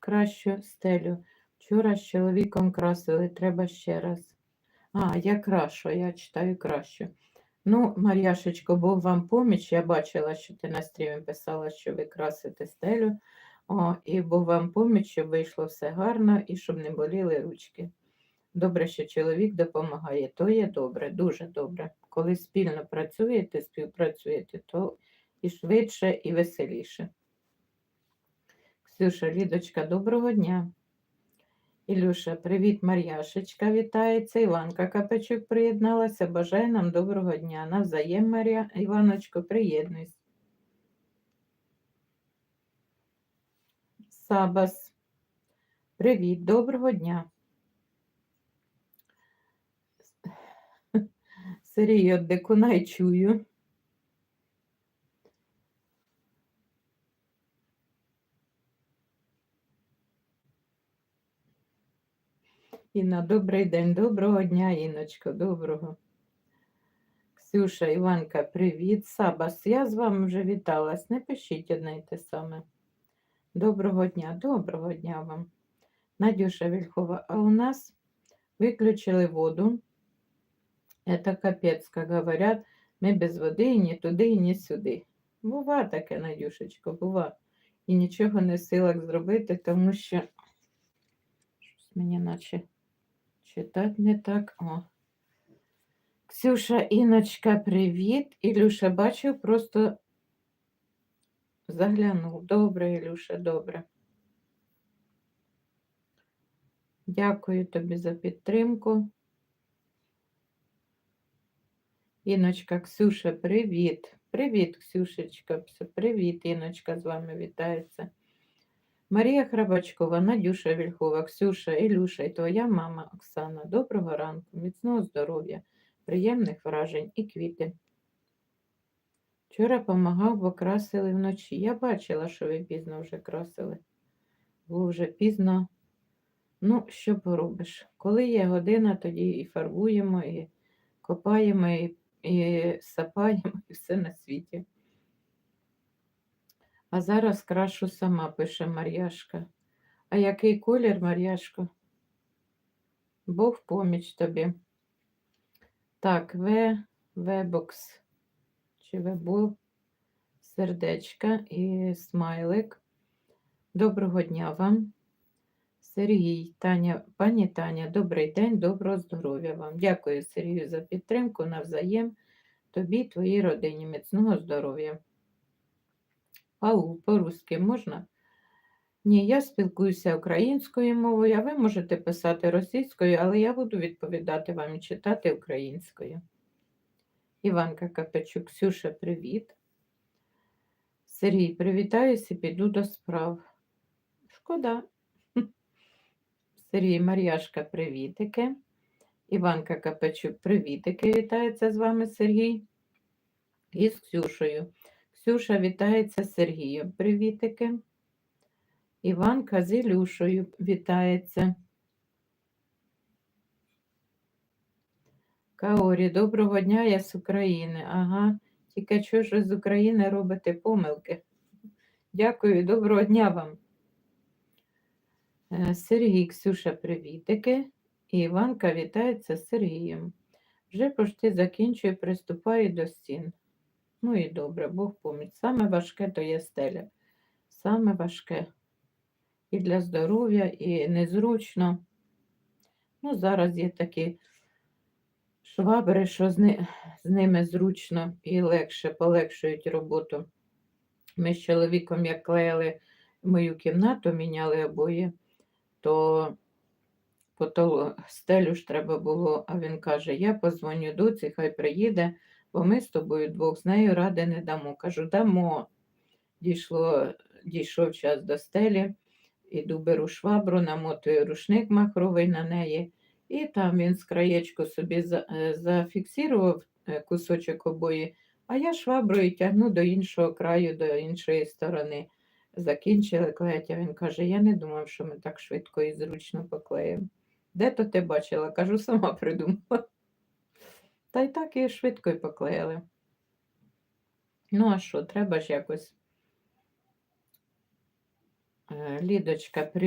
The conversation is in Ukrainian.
кращу стелю. Вчора з чоловіком красили, треба ще раз. А, я крашу, я читаю кращу. Ну, Мар'яшечко, Бог вам поміч. Я бачила, що ти на стрімі писала, що ви красите стелю. О, і Бог вам поміч, щоб вийшло все гарно і щоб не боліли ручки. Добре, що чоловік допомагає, то є добре, дуже добре. Коли спільно працюєте, співпрацюєте, то і швидше, і веселіше. Ксюша, Лідочка, доброго дня. Ілюша, привіт, Мар'яшечка, вітається. Іванка Капечук приєдналася. Бажаю нам доброго дня. Навзаєм, Мар'я Іваночко, приєднуйся. Сабас. Привіт, доброго дня. Сергій Декунай чую. Інна, добрий день, доброго дня, Іночко, доброго. Ксюша, Іванка, привіт. Сабас, я з вами вже віталась. Не пишіть одне й те саме. Доброго дня, доброго дня вам. Надюша Вільхова, а у нас виключили воду. Это капець, как говорят, ми без води і ні туди, і ні сюди. Бува таке, Надюшечко, бува. І нічого не в силах зробити, тому що щось мені наче читати не так. О. Ксюша, Іночка, привіт. Ілюша, бачив, просто заглянув. Добре, Ілюша, добре. Дякую тобі за підтримку. Іночка, Ксюша, привіт. Привіт, Ксюшечка. Привіт, Іночка, з вами вітається. Марія Храбачкова, Надюша Вільхова, Ксюша, Ілюша і твоя мама Оксана. Доброго ранку, міцного здоров'я, приємних вражень і квіти. Вчора помагав, бо красили вночі. Я бачила, що ви пізно вже красили. Було вже пізно. Ну, що поробиш? Коли є година, тоді і фарбуємо, і копаємо, і, і сапаємо, і все на світі. А зараз крашу сама, пише Мар'яшка. А який колір, Мар'яшко? Бог поміч тобі. Так, В, Вебокс, чи Вебо, сердечка і смайлик. Доброго дня вам. Сергій, Таня, пані Таня, добрий день, доброго здоров'я вам. Дякую, Сергію, за підтримку навзаєм. Тобі, твоїй родині, міцного здоров'я. Ау, по-русски можна? Ні, я спілкуюся українською мовою, а ви можете писати російською, але я буду відповідати вам і читати українською. Іванка Капечук, Ксюша, привіт. Сергій, привітаюся піду до справ. Шкода. Сергій Мар'яшка, привітики. Іванка Капечук, привітики. Вітається з вами Сергій. І з Ксюшею. Ксюша вітається Сергієм. Привітики. Іванка з Ілюшею вітається. Каорі, доброго дня, я з України. Ага, тільки що ж ви з України робите помилки. Дякую, доброго дня вам. Е, Сергій, Ксюша, привітики. І Іванка вітається з Сергієм. Вже почти закінчую, приступаю до стін. Ну і добре, Бог поміч. Саме важке то є стеля. Саме важке. І для здоров'я, і незручно. Ну, зараз є такі швабри, що з, ни- з ними зручно і легше полегшують роботу. Ми з чоловіком, як клеїли мою кімнату, міняли обоє, то потол... стелю ж треба було, а він каже: Я позвоню доці, хай приїде, бо ми з тобою двох з нею ради не дамо. Кажу, дамо. Дійшло, дійшов час до стелі, іду беру швабру, намотую рушник махровий на неї, і там він з краєчку собі е, зафіксував е, кусочок обої, а я шваброю тягну до іншого краю, до іншої сторони. Закінчили клеїти, він каже, я не думав, що ми так швидко і зручно поклеїмо. Де то ти бачила? Кажу, сама придумала. Та й так і швидко й поклеїли. Ну, а що, треба ж якось. Е, Лідочка, привіт.